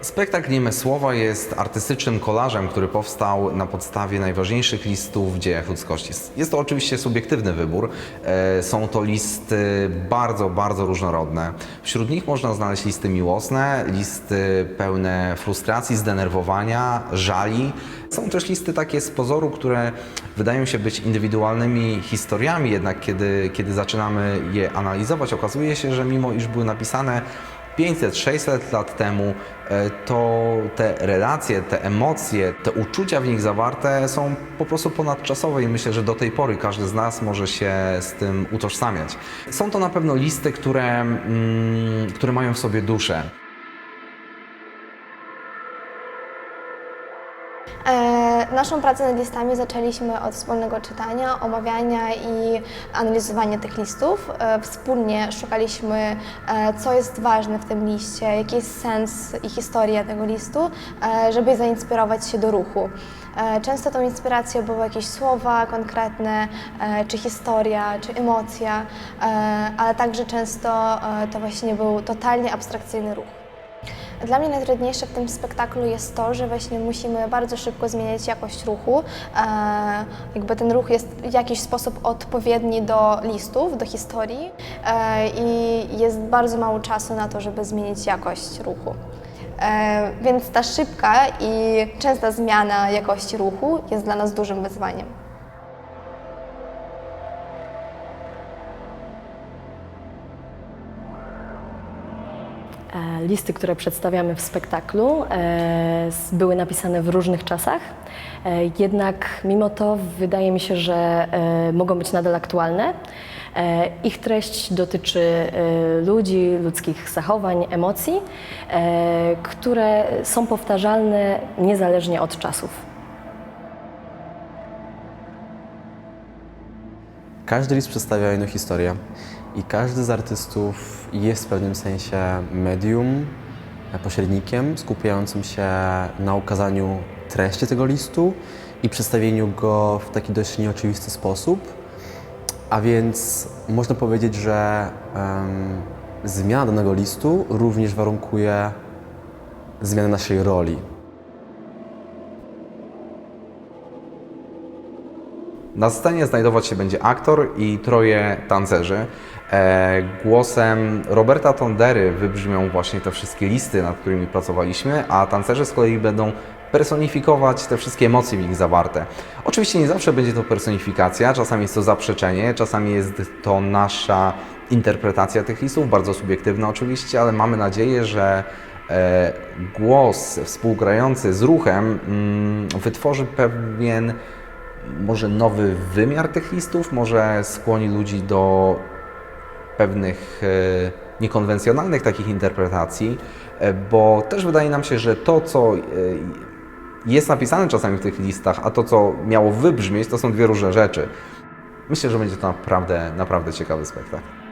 Spektakl Nieme Słowa jest artystycznym kolażem, który powstał na podstawie najważniejszych listów w dziejach ludzkości. Jest to oczywiście subiektywny wybór. E, Są to listy bardzo, bardzo różnorodne. Wśród nich można znaleźć listy miłosne, listy pełne frustracji, zdenerwowania, żali. Są też listy takie z pozoru, które wydają się być indywidualnymi historiami, jednak kiedy, kiedy zaczynamy je analizować, okazuje się, że mimo iż były napisane 500-600 lat temu, e, to te relacje, te emocje, te uczucia w nich zawarte są po prostu ponadczasowe i myślę, że do tej pory każdy z nas może się z tym utożsamiać. Są to na pewno listy, które, mm, które mają w sobie duszę. E, Naszą pracę nad listami zaczęliśmy od wspólnego czytania, omawiania i analizowania tych listów. E, Wspólnie szukaliśmy, e, co jest ważne w tym liście, jaki jest sens i historia tego listu, żeby zainspirować się do ruchu. Często tą inspiracją były jakieś słowa konkretne, czy historia, czy emocja, ale także często to właśnie był totalnie abstrakcyjny ruch. Dla mnie najtrudniejsze w tym spektaklu jest to, że właśnie musimy bardzo szybko zmieniać jakość ruchu. E, jakby ten ruch jest w jakiś sposób odpowiedni do listów, do historii e, i jest bardzo mało czasu na to, żeby zmienić jakość ruchu. E, więc ta szybka i częsta zmiana jakości ruchu jest dla nas dużym wyzwaniem. Listy, które przedstawiamy w spektaklu, e, były napisane w różnych czasach, e, jednak mimo to wydaje mi się, że e, mogą być nadal aktualne. E, Ich treść dotyczy e, ludzi, ludzkich zachowań, emocji, e, które są powtarzalne niezależnie od czasów. Każdy list przedstawia inną historię i każdy z artystów jest w pewnym sensie medium, e, pośrednikiem skupiającym się na ukazaniu treści tego listu i przedstawieniu go w taki dość nieoczywisty sposób. A więc można powiedzieć, że em, zmiana danego listu również warunkuje zmianę naszej roli. Na scenie znajdować się będzie aktor i troje tancerzy. E, głosem Roberta Tondery wybrzmią właśnie te wszystkie listy, nad którymi pracowaliśmy, a tancerze z kolei będą personifikować te wszystkie emocje w nich zawarte. Oczywiście nie zawsze będzie to personifikacja, czasami jest to zaprzeczenie, czasami jest to nasza interpretacja tych listów, bardzo subiektywna oczywiście, ale mamy nadzieję, że e, głos współgrający z ruchem mm, wytworzy pewien może nowy wymiar tych listów, może skłoni ludzi do pewnych e, niekonwencjonalnych takich interpretacji, e, bo też wydaje nam się, że to, co e, jest napisane czasami w tych listach, a to, co miało wybrzmieć, to są dwie różne rzeczy. Myślę, że będzie to naprawdę, naprawdę ciekawy spektakl.